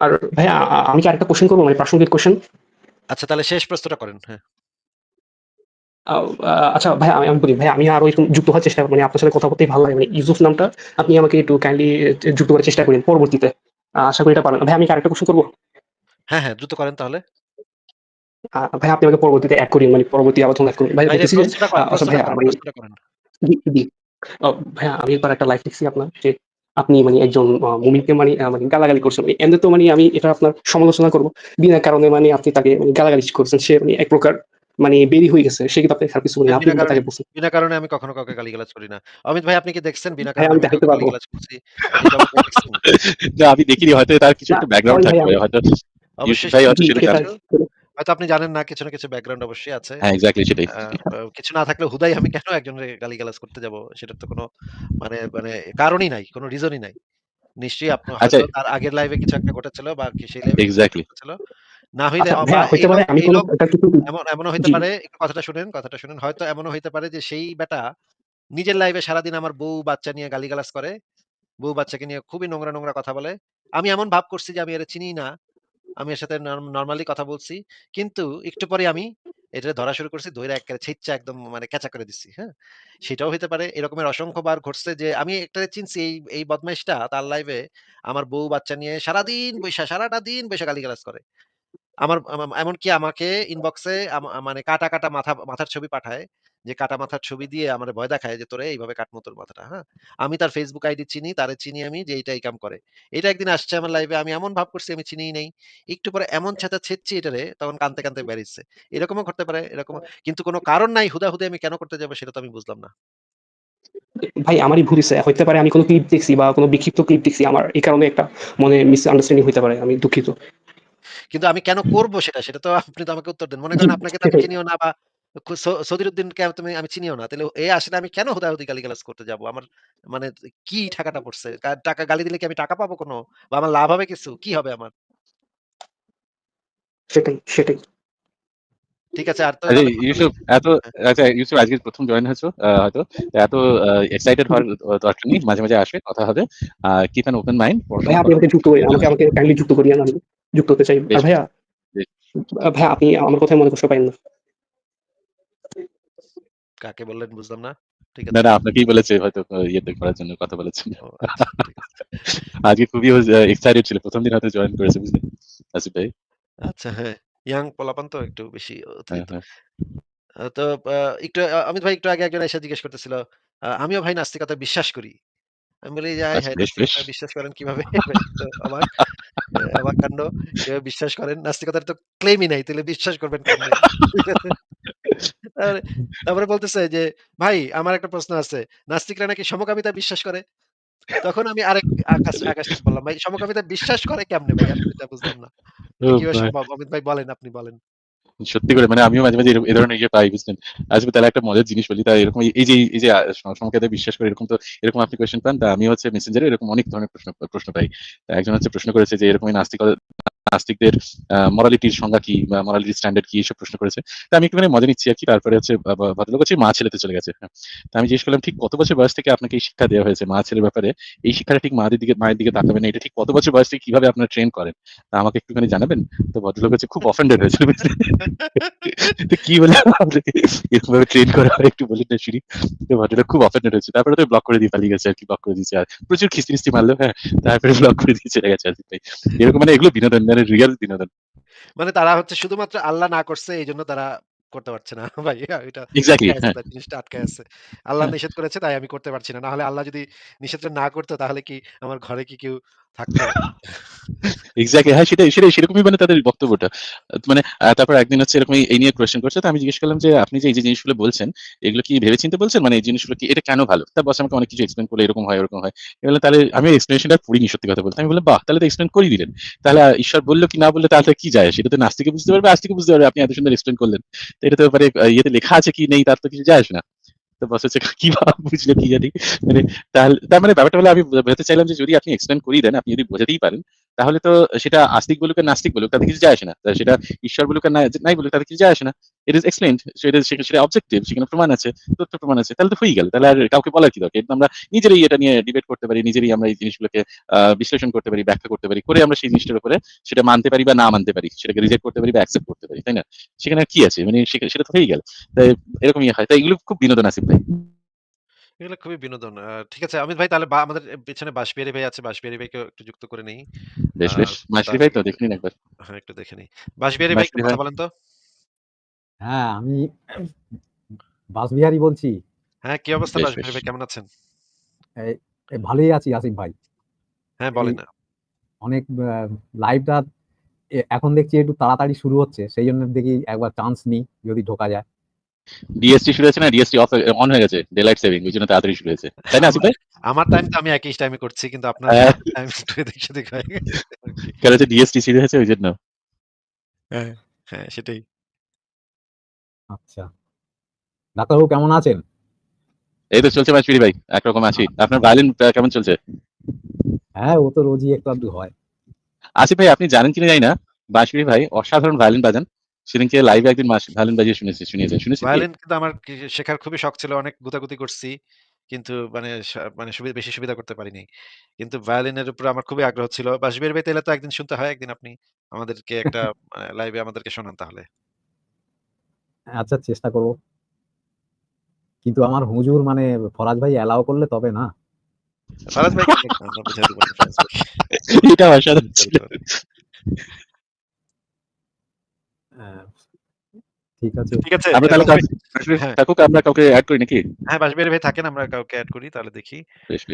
আর ভাইয়া আ আমি কি আরেকটা কোয়েশ্চেন করব? মানে প্রাসঙ্গিক কোয়েশ্চেন? আচ্ছা তাহলে শেষ প্রশ্নটা করেন। হ্যাঁ। আও আ আচ্ছা ভাইয়া আমি আমি বলি ভাইয়া আমি আরও এরকম যুক্ত হওয়ার চেষ্টা মানে আপনার সাথে কথা বলতেই ভালো লাগে। মানে ইউসুফ নামটা আপনি আমাকে একটু কাইন্ডলি এ যুক্ত করার চেষ্টা করেন পরবর্তীতে। আ আশা করি এটা পারবেন। ভাইয়া আমি কি আরেকটা কোয়েশ্চেন করব? হ্যাঁ, হ্যাঁ, দ্রুত করেন তাহলে। আ ভাইয়া আপনি আমাকে পরবর্তীতে এড করিয়েন। মানে পরবর্তী আবার আচ্ছা ভাইয়া করেন, মানে প্রশ্নটা করেন। জি, জি। আমি একবার একটা লাইভ দেখছি আপনার যে আপনি মানে একজন মুমিনকে মানে মানে গালাগালি করছেন। মানে এমনি তো মানে আমি এটা আপনার সমালোচনা করব। বিনা কারণে মানে আপনি তাকে মানে গালাগালি করছেন। সে মানে এক প্রকার মানে বেরি হয়ে গেছে। সে কিন্তু আপনি খারাপ কিছু হ্যাঁ। আপনি বিনা কারণে তাকে বলছেন। বিনা কারণে আমি কখনো কাউকে গালিগালাজ করি না। অমিত ভাই আপনি কি দেখছেন বিনা ভাইয়া কারণে আমি দেখছেন? না আমি দেখিনি হয়তো তার কিছু একটা ব্যাকগ্রাউন্ড। আমি হয়তো অবশ্যই ভাই সেটা হয়তো আপনি জানেন না কিছু না কিছু ব্যাকগ্রাউন্ড অবশ্যই আছে। হ্যাঁ, এক্সাক্টলি সেটাই। কিছু না থাকলে হুদাই আমি কেন একজনের গালিগালাজ করতে যাব? সেটার তো কোনো মানে মানে কারণই নাই, কোনো রিজনই নাই। নিশ্চয়ই আচ্ছা তার আগের লাইভে কিছু একটা ঘটেছিল বা সেই লাইভে কিছু একটা এক্সাক্টলি। না হইলে আচ্ছা এমন এমনও হইতে পারে একটু কথাটা শুনেন, কথাটা শুনেন। হয়তো এমন হইতে পারে যে সেই ব্যাটা নিজের লাইভে সারাদিন আমার বউ বাচ্চা নিয়ে গালিগালাজ করে। বউ বাচ্চাকে নিয়ে খুবই নোংরা, নোংরা কথা বলে। আমি এমন ভাব করছি যে আমি এরে চিনি না। আমি এর সাথে নর নরমালি কথা বলছি। কিন্তু একটু পরে আমি এটারে ধরা শুরু করছি। ধইরা এক্কারে ছিচ্চা একদম মানে ক্যাচা করে দিছি। হ্যাঁ? সেটাও হতে পারে। এরকমের অসংখ্য বার ঘটছে যে আমি একটা চিনছি এই, এই বদমাইশটা তার লাইভে আমার বউ বাচ্চা নিয়ে সারাদিন বইসা সারাটা দিন বইসা গালিগালাজ করে। আমার আমা এমনকি আমাকে ইনবক্সে মানে কাটা, কাটা মাথা মাথার ছবি পাঠায়। যে কাটা মাথার ছবি দিয়ে আমারে ভয় দেখায় যে, "তোরে এইভাবে কাটমু তোর মাথাটা।" হ্যাঁ? আমি তার Facebook আইডি চিনি, তারে চিনি আমি যে এইটা এই কাম করে। এটা একদিন আসছে আমার লাইভে আমি এমন ভাব করছি আমি চিনিই নাই। একটু পরে এমন ছ্যাঁচা ছেঁচছি এটারে তখন কানতে, কানতে বেরিয়েছে। এরকমও ঘটতে পারে, এরকমও কিন্তু কোন কারণ নাই হুদাহুদি আমি কেন করতে যাব সেটা তো আমি বুঝলাম না। ভাই আমারই ভুল হইছে। হইতে পারে আমি কোনো ক্লিপ দেখছি বা কোনো বিক্ষিপ্ত ক্লিপ দেখছি। আমার এই কারণে একটা মনে মিসআন্ডারস্ট্যান্ডিং হইতে পারে। আমি দুঃখিত। কিন্তু আমি কেন করব সেটা, সেটা তো আপনি তো আমাকে উত্তর দেন। মনে করেন আপনাকে তো আমি *laughs* চিনিও না বা খু স সদিরুদ্দিনকে তুমি আমি চিনিও না। তাইলে এ আসলে আমি কেন হুদাহুদি গালিগালাজ করতে যাব? আমার মানে কি ঠাকাটা পড়ছে? টাকা গালি দিলে কি আমি টাকা পাবো কোনো? বা আমার লাভ হবে কিছু? কি হবে আমার? সেটাই, সেটাই। ঠিক আছে। আর তো আরে তাহলে কথা। ইউসুফ এত হ্যাঁ। আচ্ছা ইউসুফ আজকে ১ম জয়েন হয়েছো হয়তো। এত এক্সাইটেড হওয়ার দরকার নেই। মাঝে, মাঝে আসবে, কথা হবে। কিপ অ্যান ওপেন মাইন্ড ভাইয়া আপনি আমাকে যুক্ত করিয়েন। আমাকে আমাকে কাইন্ডলি যুক্ত করিয়েন। আমি যুক্ত হতে চাই। ভাইয়া ভাইয়া আপনি আমার কথায় মনে কষ্ট পাইয়েন না। কাকে বললেন বুঝলাম না। ঠিক না, আছে। না আপনাকেই বলেছে হয়তো ইয়েতে করার জন্য কথা। ও আচ্ছা। *laughs* আজকে খুবই এক্সাইটেড ছিল। প্রথম দিন হয়তো জয়েন করেছে বুঝলেন? আসিফ ভাই। আচ্ছা হ্যাঁ। ইয়াং পোলাপান তো একটু বেশি হ্যাঁ। হ্যাঁ। তো একটু অমিত ভাই একটু আগে একজন এসে জিজ্ঞেস করতেছিল, আমিও ভাই নাস্তিকতা বিশ্বাস করি। আমি বলি যে, "হায়, বিশ্বাস করেন কীভাবে?" *laughs* অবাক কান্ড। কীভাবে বিশ্বাস করেন? নাস্তিকতার তো ক্লেমই নাই। তাইলে বিশ্বাস করবেন? তারপরে, বলতেছে যে, "ভাই আমার একটা প্রশ্ন আছে। নাস্তিকরা নাকি সমকামিতায় বিশ্বাস করে?" তখন আমি আরেক আকাশ আকাশকে বললাম, "ভাই সমকামিতায় বিশ্বাস করে কেমনে ভাই? আমি বুঝলাম না। কীভাবে সম্ভব? অমিত ভাই বলেন, আপনি বলেন।" সত্যি করে মানে আমিও মাঝে মাঝে এ ধরনের ইয়ে পাই, বুঝলেন? আসবে তাহলে একটা মজার জিনিস বলি তাই এরকম এই যে এই যে সংখ্যাতে বিশ্বাস করে এরকম তো, এরকম আপনি কোয়েশ্চেন পান, তা আমি হচ্ছে মেসেঞ্জারে এরকম অনেক ধরনের প্রশ্ন প্রশ্ন পাই। একজন হচ্ছে প্রশ্ন করেছে যে, এরকম নাস্তিক নাস্তিকদের মরালিটির সংজ্ঞা কি মরালিটির স্ট্যান্ডার্ড কি, এসব প্রশ্ন করেছে। তা আমি একটুখানি মজা নিচ্ছি আর কি, তারপরে হচ্ছে ভদ্রলোক হচ্ছে মা ছেলেতে চলে গেছে। হ্যাঁ। তা আমি জিজ্ঞেস করলাম, ঠিক কত বছর বয়স থেকে আপনাকে এই শিক্ষা দেওয়া হয়েছে? মা ছেলের ব্যাপারে, এই শিক্ষাটা ঠিক মায়ের দিকে মায়ের দিকে তাকাবেন না। এটা ঠিক কত বছর বয়স থেকে কীভাবে আপনারা ট্রেন করেন? তা আমাকে একটুখানি জানাবেন? তো ভদ্রলোক হচ্ছে খুব অফেন্ডেড হয়েছিল? তো কি বলে এরকম ভাবে ট্রেন করা হয় একটু বলেন না শুনি। তো ভদ্রলোক খুব অফেন্ডেড হয়েছে। তারপরে তো ব্লক করে দিয়ে পালিয়ে গেছে আর কি ব্লক করে দিয়েছে। আর প্রচুর খিস্তি মারলো হ্যাঁ। তারপরে ব্লক করে দিয়ে চলে গেছে আসিফ ভাই। এরকম মানে এগুলো বিনোদন মানে রিয়েল বিনোদন মানে তারা হচ্ছে শুধুমাত্র আল্লাহ না করছে এই জন্য তারা করতে পারছে না। *laughs* ভাই এটা হ্যাঁ। জিনিসটা আটকে আছে। আল্লাহ হ্যাঁ। নিষেধ করেছে তাই আমি করতে পারছি না। না হলে আল্লাহ যদি নিষেধটা না করতো তাহলে কি আমার ঘরে কি কেউ থাকতো এক্স্যাক্টলি হ্যাঁ সেটাই সেটাই সেরকমই মানে তাদের বক্তব্যটা। মানে তারপর একদিন হচ্ছে এরকম এই নিয়ে কোয়েশ্চেন করছে তো আমি জিজ্ঞেস করলাম যে আপনি যে এই যে জিনিসগুলো বলছেন এগুলো কি ভেবে চিন্তে বলছেন? মানে এই জিনিসগুলো কি এটা কেন ভালো? তার বস আমাকে অনেক কিছু এক্সপ্লেন করল এরকম হয় এরকম হয়। এগুলো তাহলে আমি এক্সপ্লেনেশনটা পড়িনি সত্যি কথা বলতে। আমি বললাম বাহ তাহলে তো এক্সপ্লেন করে দিলেন। তাহলে ঈশ্বর বলল কি না বললে তাহলে কি যায়? সেটা তো নাস্তিকে বুঝতে পারবে আস্তিকে বুঝতে পারবে আপনি এত সুন্দর এক্সপ্লেন করলেন। তো এটা তো আহ, ইয়েতে লেখা আছে কি নেই তার তো কিছু যায় আসে না। বস হচ্ছে কি ভাব বুঝলো কি জানি? মানে তাহলে, তার মানে ব্যাপারটা হলো আমি বোঝাতে চাইলাম যে যদি আপনি এক্সপ্লেন করিয়ে দেন, আপনি যদি বোঝাতেই পারেন তাহলে তো সেটা আস্তিক বলুক আর নাস্তিক বলুক, তাতে কিছু যায় আসে না। সেটা ঈশ্বর বলুক আর নাই বলুক, তাতে কিছু যায় আসে না। ইট ইজ এক্সপ্লেন্ড সেটা অবজেক্টিভ সেখানে প্রমাণ আছে, তথ্য প্রমাণ আছে, তাহলে তো হয়ে গেল। তাহলে আর কাউকে বলার কি দরকার? আমরা নিজেরাই এটা নিয়ে ডিবেট করতে পারি, নিজেরাই আমরা এই জিনিসগুলোকে বিশ্লেষণ করতে পারি, ব্যাখ্যা করতে পারি, করে আমরা সেই জিনিসটার উপরে সেটা মানতে পারি বা না মানতে পারি, সেটাকে রিজেক্ট করতে পারি বা অ্যাকসেপ্ট করতে পারি, তাই না? সেখানে কি আছে? মানে সেটা তো হয়ে গেল। তাই এরকমই হয়। তাই এগুলো খুব বিনোদন আছে ভাই। এগুলো খুবই বিনোদন। ঠিক আছে অমিত ভাই তাহলে বা- আমাদের পেছনে বাঁশবিহারী ভাই আছে বাঁশবিহারী ভাইকে একটু যুক্ত করে নেই। বেশ বেশ মাসরি ভাই তো দেখুন একবার। হ্যাঁ একটু দেখে নিই। বাঁশবিহারী ভাই একটু বাঁশবিহারী কথা বলেন তো। হ্যাঁ আমি বাসবিহারী বলছি। হ্যাঁ কি অবস্থা বেশ, বাঁশবিহারী ভাই কেমন আছেন? এ, ভালোই আছি আসিফ ভাই। হ্যাঁ বলেন না। অনেক লাইভটা এখন দেখছি একটু তাড়াতাড়ি শুরু হচ্ছে সেই জন্য দেখি একবার চান্স নিই যদি ঢোকা যায়। ডিএসটি শুরু হয়েছে না? ডিএসটি অফ অন হয়ে গেছে ডেলাইট সেভিং ওই জন্য তাড়াতাড়ি শুরু হয়েছে। তাই না আসিফ ভাই? আমার টাইম তো আমি একই টাইমে করছি কিন্তু আপনার। টাইম একটু এদিক সেদিক হয়ে গেছে। কারণ হচ্ছে ডিএসটি শুরু হয়েছে ওই জন্য। হ্যাঁ হ্যাঁ সেটাই। আচ্ছা। ডাক্তারবাবু কেমন আছেন? এই তো চলছে মাসপিরি ভাই একরকম আছি। আপনার ভায়োলিন কেমন চলছে? হ্যাঁ ও তো রোজই একটু আধটু হয়। আসিফ ভাই আপনি জানেন কিনা জানি না বাঁশপিরি ভাই অসাধারণ ভায়োলিন বাজান। সেদিনকে লাইভে একদিন ভায়োলিন বাজিয়ে শুনেছি শুনিয়েছে শুনেছি? ভায়োলিন কিন্তু আমার শেখার খুবই শখ ছিল অনেক গুতাগুতি করছি কিন্তু মানে মানে সুবিধা বেশি সুবিধা করতে পারিনি। কিন্তু ভায়োলিনের উপর আমার খুবই আগ্রহ ছিল। বাঁশবিহারী ভাই তাহলে তো একদিন শুনতে হয় একদিন আপনি আমাদেরকে একটা *laughs* লাইভে আমাদেরকে শোনান তাহলে। আচ্ছা চেষ্টা করব। কিন্তু আমার হুজুর মানে ফরাজ ভাই অ্যালাউ করলে তবে না, ফারাজ ভাই। *laughs* এটা অসাধারণ বুঝাই ছিল দিতে পারি। আহ, ঠিক আছে। ঠিক আছে। আমরা তাহলে কাউকে- হ্যাঁ। থাকুক আমরা কাউকে অ্যাড করি নাকি? হ্যাঁ বাঁশবিহারী ভাই থাকেন আমরা কাউকে অ্যাড করি তাহলে দেখি। বেশ।